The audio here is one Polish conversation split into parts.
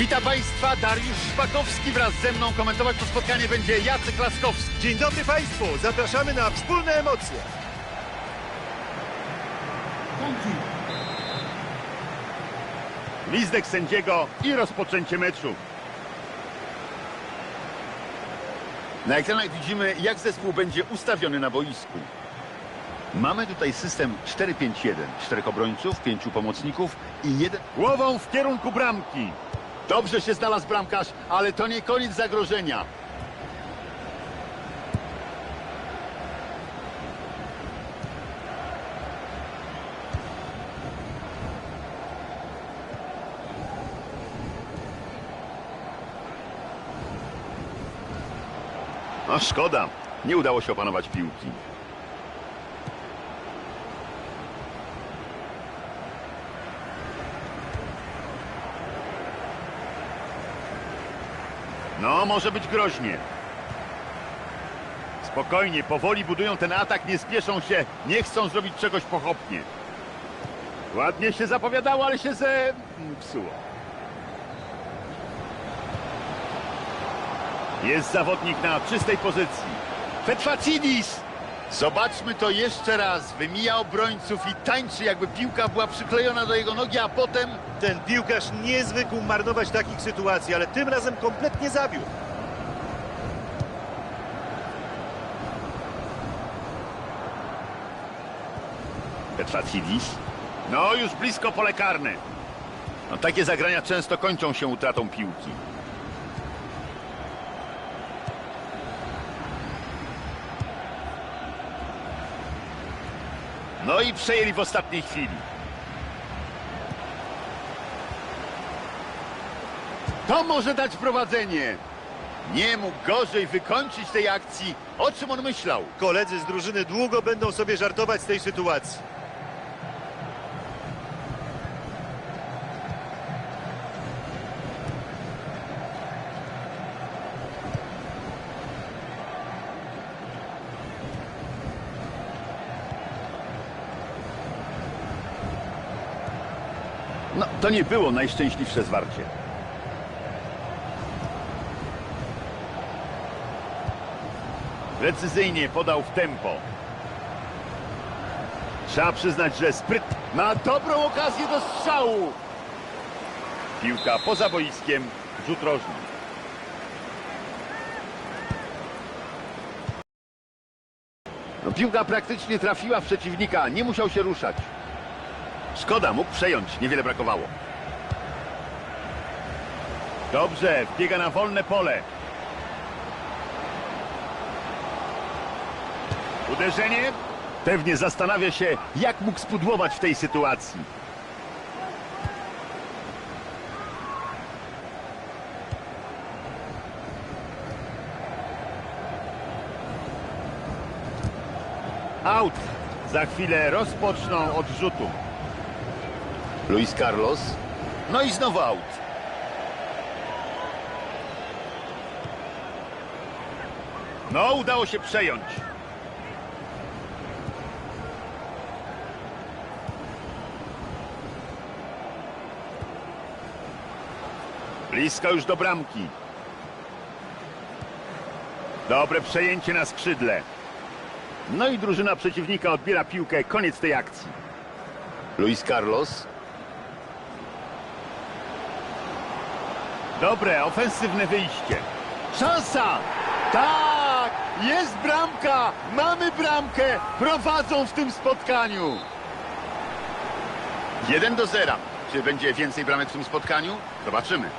Witam Państwa, Dariusz Szpakowski wraz ze mną. Komentować to spotkanie będzie Jacek Laskowski. Dzień dobry Państwu, zapraszamy na wspólne emocje. Lizdek sędziego i rozpoczęcie meczu. Na ekranach widzimy, jak zespół będzie ustawiony na boisku. Mamy tutaj system 4-5-1. Czterech obrońców, pięciu pomocników i jeden... Głową w kierunku bramki. Dobrze się znalazł bramkarz, ale to nie koniec zagrożenia. No szkoda, nie udało się opanować piłki. No, może być groźnie. Spokojnie, powoli budują ten atak, nie spieszą się, nie chcą zrobić czegoś pochopnie. Ładnie się zapowiadało, ale się ze... psuło. Jest zawodnik na czystej pozycji. Fetfacidis! Zobaczmy to jeszcze raz. Wymija obrońców i tańczy, jakby piłka była przyklejona do jego nogi, a potem... Ten piłkarz nie zwykł marnować takich sytuacji, ale tym razem kompletnie zabił. Fetfacidis. No, już blisko pole karne. No, takie zagrania często kończą się utratą piłki. No i przejęli w ostatniej chwili. To może dać prowadzenie. Nie mógł gorzej wykończyć tej akcji. O czym on myślał? Koledzy z drużyny długo będą sobie żartować z tej sytuacji. To nie było najszczęśliwsze zwarcie. Precyzyjnie podał w tempo. Trzeba przyznać, że spryt ma dobrą okazję do strzału. Piłka poza boiskiem, rzut rożny. No, piłka praktycznie trafiła w przeciwnika, nie musiał się ruszać. Szkoda, mógł przejąć, niewiele brakowało. Dobrze, wbiega na wolne pole. Uderzenie? Pewnie zastanawia się, jak mógł spudłować w tej sytuacji. Out. Za chwilę rozpoczną od rzutu. Luis Carlos. No i znowu out. No, udało się przejąć. Blisko już do bramki. Dobre przejęcie na skrzydle. No i drużyna przeciwnika odbiera piłkę. Koniec tej akcji. Luis Carlos. Dobre, ofensywne wyjście. Szansa! Tak! Jest bramka! Mamy bramkę! Prowadzą w tym spotkaniu! 1 do 0. Czy będzie więcej bramek w tym spotkaniu? Zobaczymy.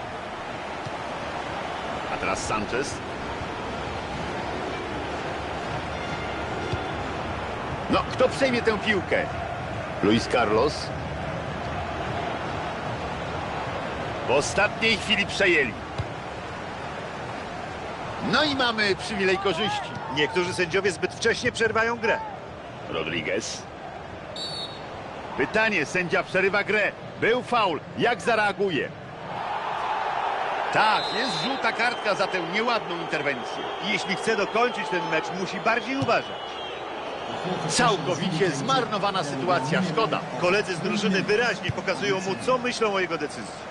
A teraz Sanchez. No, kto przejmie tę piłkę? Luis Carlos. W ostatniej chwili przejęli. No i mamy przywilej korzyści. Niektórzy sędziowie zbyt wcześnie przerwają grę. Rodriguez. Pytanie, sędzia przerywa grę. Był faul. Jak zareaguje? Tak, jest żółta kartka za tę nieładną interwencję. I jeśli chce dokończyć ten mecz, musi bardziej uważać. Całkowicie zmarnowana sytuacja, szkoda. Koledzy z drużyny wyraźnie pokazują mu, co myślą o jego decyzji.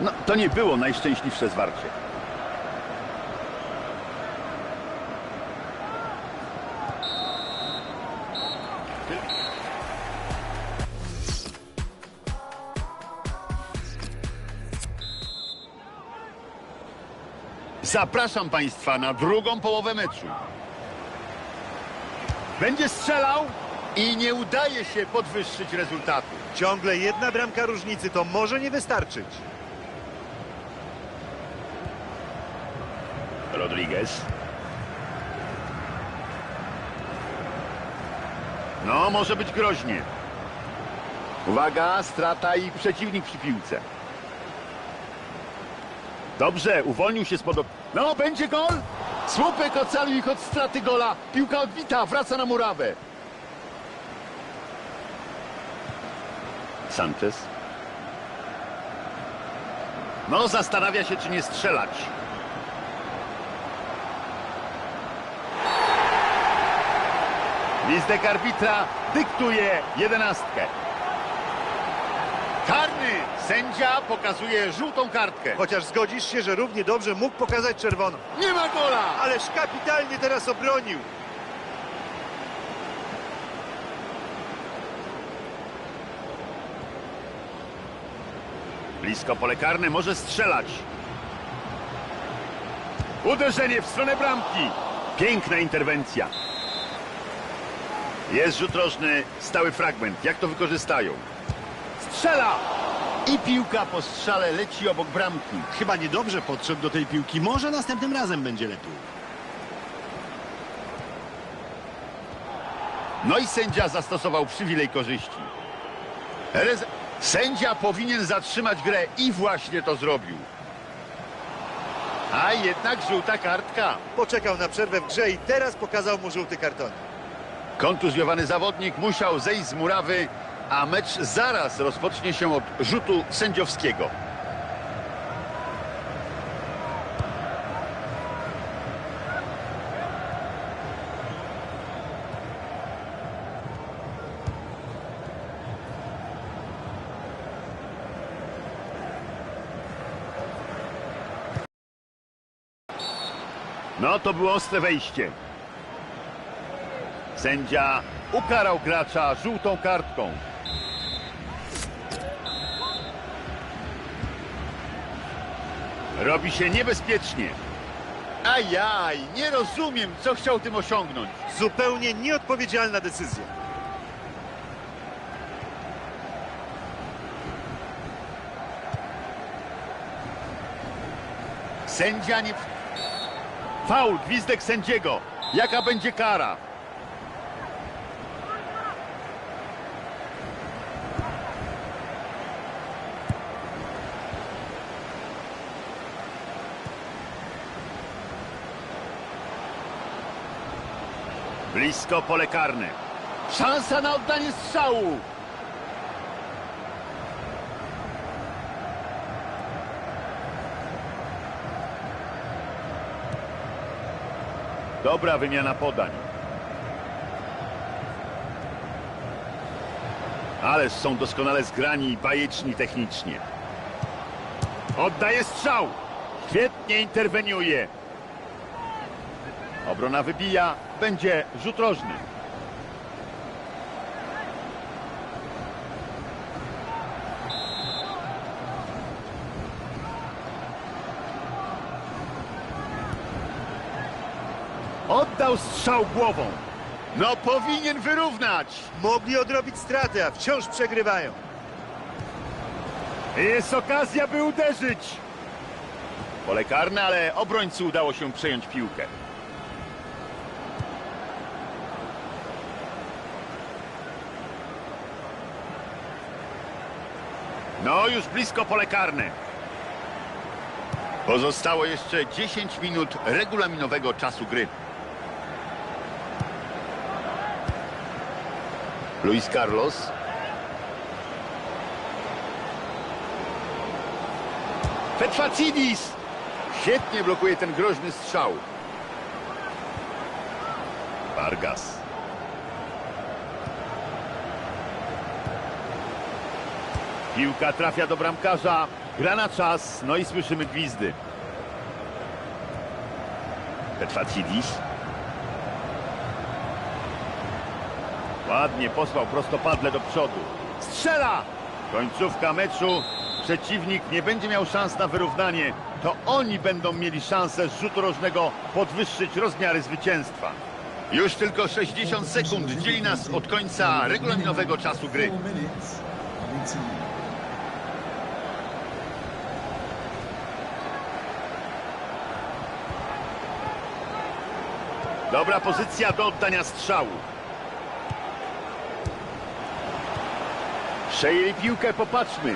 No, to nie było najszczęśliwsze zwarcie. Zapraszam Państwa na drugą połowę meczu. Będzie strzelał i nie udaje się podwyższyć rezultatu. Ciągle jedna bramka różnicy, to może nie wystarczyć. Rodriguez. No, może być groźnie. Uwaga, strata i przeciwnik przy piłce. Dobrze, uwolnił się spod... No, będzie gol! Słupek ocalił ich od straty gola. Piłka odbita, wraca na murawę. Sanchez. No, zastanawia się, czy nie strzelać. Listek arbitra dyktuje jedenastkę. Karny sędzia pokazuje żółtą kartkę. Chociaż zgodzisz się, że równie dobrze mógł pokazać czerwoną. Nie ma gola! Ależ kapitalnie teraz obronił. Blisko pole karne może strzelać. Uderzenie w stronę bramki. Piękna interwencja. Jest rzut rożny, stały fragment. Jak to wykorzystają? Strzela! I piłka po strzale leci obok bramki. Chyba niedobrze podszedł do tej piłki. Może następnym razem będzie lepiej. No i sędzia zastosował przywilej korzyści. Rez... Sędzia powinien zatrzymać grę i właśnie to zrobił. A jednak żółta kartka. Poczekał na przerwę w grze i teraz pokazał mu żółty karton. Kontuzjowany zawodnik musiał zejść z murawy, a mecz zaraz rozpocznie się od rzutu sędziowskiego. No to było ostre wejście. Sędzia ukarał gracza żółtą kartką. Robi się niebezpiecznie. Ajaj, nie rozumiem, co chciał tym osiągnąć. Zupełnie nieodpowiedzialna decyzja. Sędzia nie... Faul, gwizdek sędziego. Jaka będzie kara? Blisko pole karne. Szansa na oddanie strzału. Dobra wymiana podań. Ależ są doskonale zgrani i bajeczni technicznie. Oddaje strzał. Świetnie interweniuje. Obrona wybija. Będzie rzut rożny. Oddał strzał głową. No powinien wyrównać. Mogli odrobić straty, a wciąż przegrywają. Jest okazja, by uderzyć. Pole karne, ale obrońcy udało się przejąć piłkę. No, już blisko pole karne. Pozostało jeszcze 10 minut regulaminowego czasu gry. Luis Carlos. Petfacidis! Świetnie blokuje ten groźny strzał. Vargas. Piłka trafia do bramkarza. Gra na czas, no i słyszymy gwizdy. Petrfatidis. Ładnie posłał prostopadle do przodu. Strzela! Końcówka meczu. Przeciwnik nie będzie miał szans na wyrównanie. To oni będą mieli szansę z rzutu rożnego podwyższyć rozmiary zwycięstwa. Już tylko 60 sekund dzieli nas od końca regulaminowego czasu gry. Dobra pozycja do oddania strzału. Przejęli piłkę, popatrzmy.